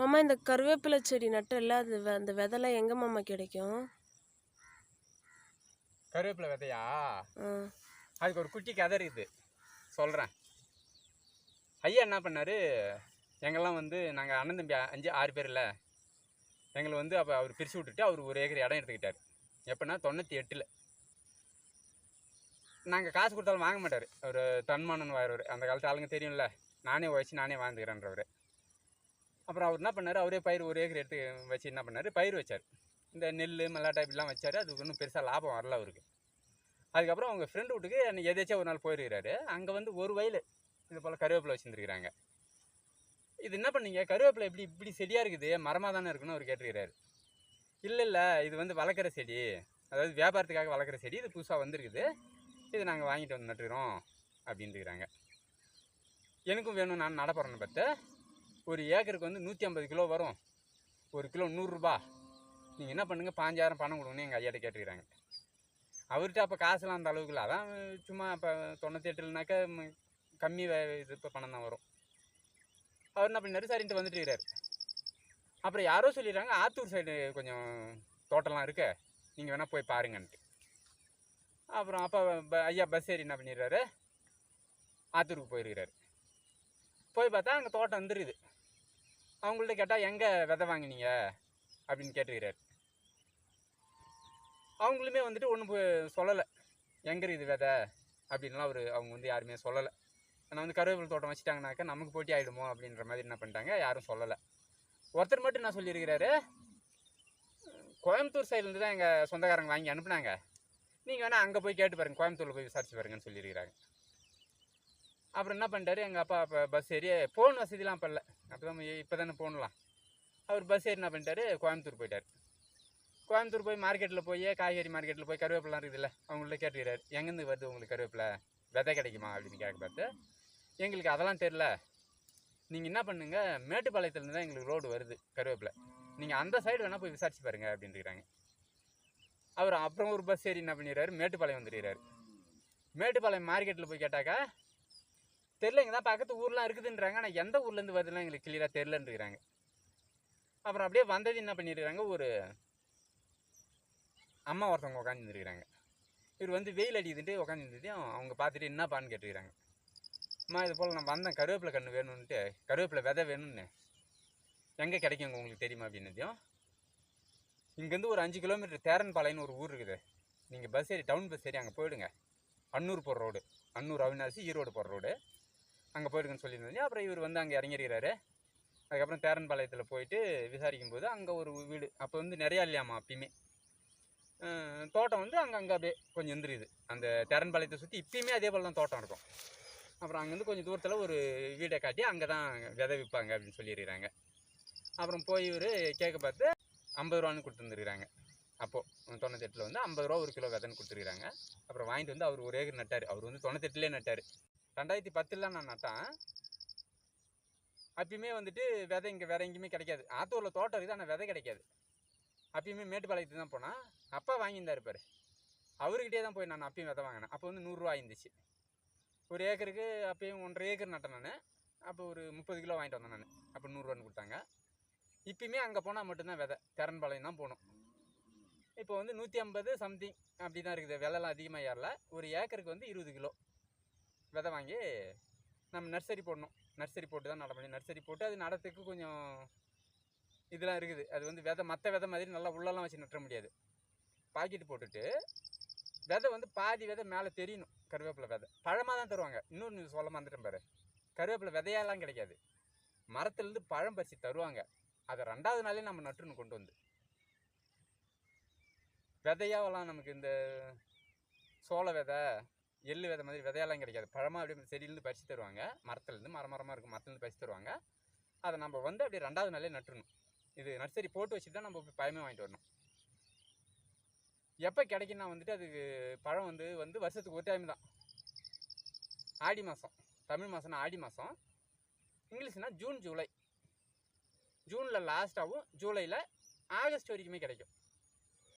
மாமா இந்த கருவேப்பிலை செடி நட்டல அது அந்த விதைலாம் எங்க மாமா கிடைக்கும்? கருவேப்பிலை விதையா? அதுக்கு ஒரு குட்டி கதை இருக்குது சொல்கிறேன் ஐயா என்ன பண்ணார்? எங்கெல்லாம் வந்து நாங்கள் அண்ணன் தம்பி அஞ்சு ஆறு பேரில் எங்களை வந்து அப்போ அவர் பிரித்து விட்டுட்டு அவர் ஒரு ஏக்கர் இடம் எடுத்துக்கிட்டார். எப்போனா தொண்ணூற்றி எட்டில். நாங்கள் காசு கொடுத்தாலும் வாங்க மாட்டார். அவர் தன்மானன் வாயிறவர். அந்த காலத்து ஆளுங்க தெரியும்ல. நானே உழைச்சி நானே வாழ்ந்துக்கிறேன்றவர். அப்புறம் அவர் என்ன பண்ணார்? அவரே பயிர் ஒரு ஏக்கர் எடுத்து வச்சு என்ன பண்ணார்? பயிர் வச்சார். இந்த நெல் மல்லாட்டை இப்படிலாம் வச்சார். அதுக்கு ஒன்றும் பெருசாக லாபம் வரல அவருக்கு. அதுக்கப்புறம் அவங்க ஃப்ரெண்டு வீட்டுக்கு அன்னைக்கு எதாச்சும் ஒரு நாள் போயிருக்கிறாரு. அங்கே வந்து ஒரு வயல். இது போல் கருவேப்பிலை வச்சுருந்துருக்குறாங்க. இது என்ன பண்ணீங்க? கருவேப்பிலை எப்படி இப்படி செடியாக இருக்குது. மரமாக தானே இருக்குன்னு அவர் கேட்டிருக்கிறாரு. இல்லை இல்லை. இது வந்து வளர்க்குற செடி. அதாவது வியாபாரத்துக்காக வளர்க்குற செடி. இது புதுசாக வந்திருக்குது. இது நாங்கள் வாங்கிட்டு வந்து நட்டுக்கிறோம். அப்படின்ட்டுக்கிறாங்க எனக்கும் வேணும். நான் நடப்புறேன்னு பார்த்து ஒரு ஏக்கருக்கு வந்து நூற்றி ஐம்பது கிலோ வரும். ஒரு கிலோ நூறுரூபா நீங்கள் என்ன பண்ணுங்கள் பாஞ்சாயிரம் பணம் கொடுங்கன்னு எங்கள் ஐயாட்ட கேட்டுக்கிறாங்க. அவர்கிட்ட அப்போ காசுலாம் அந்த அளவுக்கு இல்லை. அதான் சும்மா இப்போ தொண்ணூற்றி எட்டுலனாக்கா கம்மி இது இப்போ பணம் தான் வரும். அவர் என்ன பண்ணார் சரின்ட்டு வந்துட்டு இருக்கிறாரு. அப்புறம் யாரோ சொல்லிடுறாங்க ஆத்தூர் சைடு கொஞ்சம் தோட்டம்லாம் இருக்கு. நீங்கள் வேணால் போய் பாருங்கன்ட்டு. அப்புறம் அப்போ ப- ஐயா பஸ் ஏறி என்ன பண்ணிடுறாரு? ஆத்தூருக்கு போயிருக்கிறாரு. போய் பார்த்தா அங்கே தோட்டம் வந்துருக்குது அவங்கள்ட்ட கேட்டால் எங்கே விதை வாங்கினீங்க? அப்படின்னு கேட்டுக்கிறார். அவங்களுமே வந்துட்டு ஒன்றும் சொல்லலை. எங்கே இருக்குது விதை? அப்படின்லாம் அவர் அவங்க வந்து யாருமே சொல்லலை. நான் வந்து கருவேப்பிலை தோட்டம் வச்சுட்டாங்கனாக்கா நமக்கு போட்டி ஆகிடுமோ அப்படின்ற மாதிரி என்ன பண்ணிட்டாங்க யாரும் சொல்லலை. ஒருத்தர் மட்டும் என்ன சொல்லியிருக்கிறாரு கோயம்புத்தூர் சைட்லேருந்து தான் எங்கள் சொந்தக்காரங்க வாங்கி அனுப்புனாங்க. நீங்கள் வேணால் அங்கே போய் கேட்டு பாருங்க கோயம்புத்தூரில் போய் விசாரிச்சு பாருங்கன்னு சொல்லியிருக்கிறாங்க. அப்புறம் என்ன பண்ணிட்டாரு? எங்கள் அப்பா அப்போ பஸ் ஏறி ஃபோன் வசதிலாம் அப்போ இல்லை அப்போ தான் இப்போ தானே ஃபோன்லாம் அவர் பஸ் ஏறி என்ன பண்ணிட்டாரு? கோயம்புத்தூர் போயிட்டார். கோயம்புத்தூர் போய் மார்க்கெட்டில் போய் காய்கறி மார்க்கெட்டில் போய் கருவேப்பிலாம் இருக்குதுல்ல அவங்கள்ட்ட கேட்டுக்கிறாரு. எங்கேருந்து வருது உங்களுக்கு கருவேப்பிலை? விதை கிடைக்குமா? அப்படின்னு கேட்க பார்த்து எங்களுக்கு அதெல்லாம் தெரில நீங்கள் என்ன பண்ணுங்கள் மேட்டுப்பாளையத்துலேருந்து தான் எங்களுக்கு ரோடு வருது கருவேப்பிலை. நீங்கள் அந்த சைடு வேணால் போய் விசாரிச்சு பாருங்கள் அப்படின்றாங்க அவர் அப்புறம் ஒரு பஸ் ஏறி என்ன பண்ணிடுறாரு? மேட்டுப்பாளையம் வந்துடுறாரு. மேட்டுப்பாளையம் மார்க்கெட்டில் போய் கேட்டாக்கா தெரில இங்கே தான் பக்கத்து ஊர்லாம் இருக்குதுன்றாங்க. ஆனால் எந்த ஊர்லேருந்து வருதுலாம் எங்களுக்கு கிளியராக தெரிலன்றாங்க அப்புறம் அப்படியே வந்தது என்ன பண்ணியிருக்கிறாங்க ஒரு அம்மா ஒருத்தவங்க உட்காந்துருக்குறாங்க இவர் வந்து வெயில் அடிக்குதுன்ட்டு உட்காந்துருந்துட்டு அவங்க பார்த்துட்டு என்னப்பான்னு கேட்டுக்கிறாங்க அம்மா இது போல் நான் வந்தேன் கருவேப்பிலை கன்று வேணும்ன்ட்டு. கருவேப்பிலை விதை வேணும்னு. எங்கே கிடைக்குங்க உங்களுக்கு தெரியுமா? அப்படின்னதையும் இங்கேருந்து ஒரு அஞ்சு கிலோமீட்டர் தேரன்பாளையம்னு ஒரு ஊர் இருக்குது. நீங்கள் பஸ் ஏறி டவுன் பஸ் ஏறி அங்கே போயிடுங்க. அன்னூர் போகிற ரோடு. அன்னூர் அவினாசி ஈரோடு போகிற ரோடு. அங்கே போயிருக்குன்னு சொல்லியிருந்தேன். அப்புறம் இவர் வந்து அங்கே இறங்கிடுறாரு அதுக்கப்புறம் தேரன்பாளையத்தில் போயிட்டு விசாரிக்கும் போது அங்கே ஒரு வீடு. அப்போ வந்து நிறையா இல்லையாமா அப்பயுமே? தோட்டம் வந்து அங்கங்கே அப்படியே கொஞ்சம் இருந்துருது அந்த தேரன்பாளையத்தை சுற்றி இப்பயுமே அதே போல் தான் தோட்டம் இருக்கும். அப்புறம் அங்கேருந்து கொஞ்சம் தூரத்தில் ஒரு வீடை காட்டி அங்கே தான் விதை விற்பாங்க அப்படின்னு சொல்லிடுறாங்க அப்புறம் போய் இவர் கேட்க பார்த்து ஐம்பது ரூபான்னு கொடுத்துருந்துருக்குறாங்க. அப்போது தொண்ணூத்தெட்டில் வந்து ஐம்பது ரூபா ஒரு கிலோ விதைன்னு கொடுத்துருக்குறாங்க. அப்புறம் வாங்கிட்டு வந்து அவர் ஒரு ஏக்கர் நட்டார். அவர் வந்து தொண்ணூத்தெட்டுலேயே நட்டார். ரெண்டாயிரத்தி பத்தில் நான் நட்டேன். அப்பயுமே வந்துட்டு விதை இங்கே வேறு எங்கேயுமே கிடைக்காது. ஆத்தூரில் தோட்டம் இருக்குது ஆனால் விதை கிடைக்காது. அப்பயுமே மேட்டுப்பாளையத்துக்கு தான் போனேன். அப்பா வாங்கியிருந்தார் பாரு. அவர்கிட்டே தான் போய் நான் அப்பயும் விதை வாங்கினேன். அப்போ வந்து நூறுரூவா இருந்துச்சு ஒரு ஏக்கருக்கு அப்பயும் ஒன்றரை ஏக்கர் நட்டேன் நான். அப்போ ஒரு முப்பது கிலோ வாங்கிட்டு வந்தேன் நான். அப்போ நூறுரூவான்னு கொடுத்தாங்க. இப்பயுமே அங்கே போனால் மட்டும்தான் விதை. திறன்பாளையம் தான் போகணும் இப்போ வந்து நூற்றி ஐம்பது சம்திங் அப்படி தான் இருக்குது. விலைலாம் அதிகமாக ஏறல. ஒரு ஏக்கருக்கு வந்து இருபது கிலோ. விதை வாங்கி நம்ம நர்சரி போடணும். நர்சரி போட்டு தான் நட முடியும். நர்சரி போட்டு அது நடத்துக்கு கொஞ்சம் இதெல்லாம் இருக்குது. அது வந்து விதை மற்ற விதை மாதிரி நல்லா உள்ளெல்லாம் வச்சு நட்ட முடியாது. பாக்கெட் போட்டுட்டு விதை வந்து பாதி விதை மேலே தெரியணும். கருவேப்பிலை விதை. பழமாக தான் தருவாங்க இன்னொன்று சொல்ல மறந்துட்டேன் பாரு. கருவேப்பிலை விதையெல்லாம் கிடைக்காது. மரத்துலேருந்து பழம் பறித்து தருவாங்க. அதை ரெண்டாவது நாளே நம்ம நட்டுன்னு கொண்டு வந்து. விதையாவெல்லாம் நமக்கு இந்த சோள விதை எள்ளு விதை மாதிரி விதையெல்லாம் கிடைக்காது. பழமாக அப்படியே செடியிலேருந்து பறித்து தருவாங்க. மரத்துலேருந்து மரம் மரமாக இருக்கும். மரத்துலேருந்து பறித்து தருவாங்க. அதை நம்ம வந்து அப்படியே ரெண்டாவது நாளே நட்டுடணும் இது நர்சரி போட்டு வச்சுட்டு தான் நம்ம போய் வாங்கிட்டு வரணும். எப்போ கிடைக்குன்னா வந்துட்டு அதுக்கு பழம் வந்து வந்து வருஷத்துக்கு ஒரு டைம் தான். ஆடி மாதம் தமிழ் மாதம்னா ஆடி மாதம் இங்கிலீஷ்னா ஜூன் ஜூலை. ஜூனில் லாஸ்ட்டாகவும் ஜூலையில் ஆகஸ்ட் வரைக்குமே கிடைக்கும்.